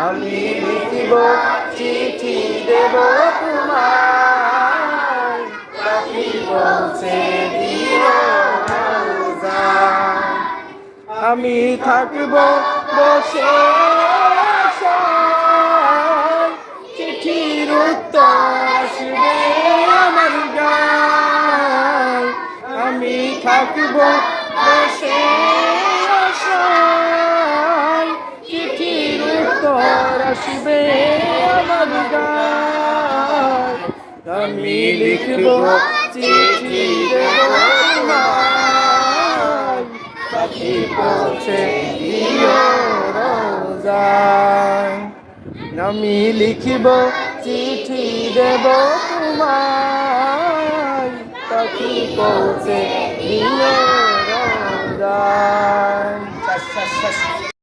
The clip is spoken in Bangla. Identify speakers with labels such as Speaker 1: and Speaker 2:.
Speaker 1: আমি লিখিব চিঠি দেব তোমার আমি থাকব বসে চিঠির উত্তর আসবে আমার গান। আমি থাকব বসে। চিঠির উত্তর আসবে আমি লিখব চিঠি পাখি পৌঁছে আমি লিখিব চিঠি দেব তোমায় পাখি পৌঁছে দিও